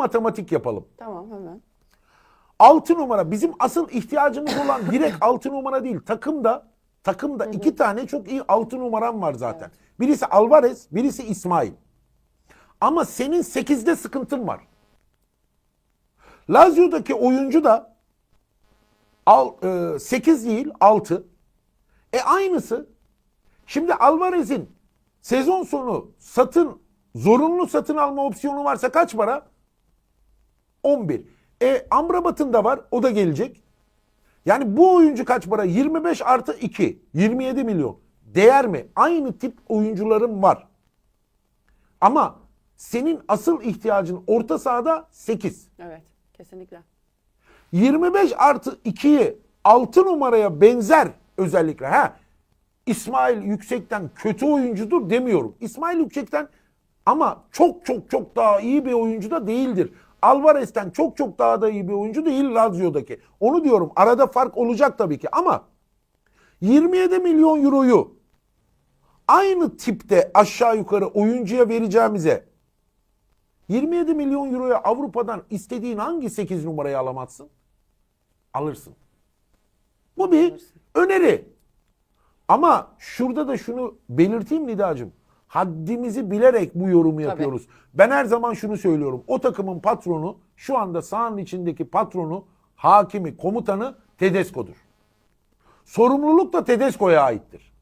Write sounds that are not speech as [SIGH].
matematik yapalım. Tamam hemen. 6 numara bizim asıl ihtiyacımız olan [COUGHS] direkt 6 numara değil. Takımda takımda iki tane çok iyi 6 numaram var zaten. Birisi Alvarez, birisi İsmail. Ama senin 8'de sıkıntın var. Lazio'daki oyuncu da al, 8 değil 6. E aynısı. Şimdi Alvarez'in sezon sonu satın zorunlu satın alma opsiyonu varsa kaç para? 11. E Amrabat'ın da var. O da gelecek. Yani bu oyuncu kaç para? 25 artı 2. 27 milyon. Değer mi? Aynı tip oyuncularım var. Ama senin asıl ihtiyacın orta sahada 8. Evet. Kesinlikle. 25 artı 2'yi 6 numaraya benzer özellikle. Ha, İsmail Yüksek'ten kötü oyuncudur demiyorum. İsmail Yüksek'ten ama çok çok çok daha iyi bir oyuncu da değildir. Alvarez'ten çok çok daha da iyi bir oyuncu değil Lazio'daki. Onu diyorum arada fark olacak tabii ki ama 27 milyon euroyu aynı tipte aşağı yukarı oyuncuya vereceğimize 27 milyon euroya Avrupa'dan istediğin hangi 8 numarayı alamazsın? Alırsın. Bu bir öneri. Ama şurada da şunu belirteyim Nidacığım. Haddimizi bilerek bu yorumu yapıyoruz. Ben her zaman şunu söylüyorum. O takımın patronu şu anda sahanın içindeki patronu, hakimi, komutanı Tedesco'dur. Sorumluluk da Tedesco'ya aittir.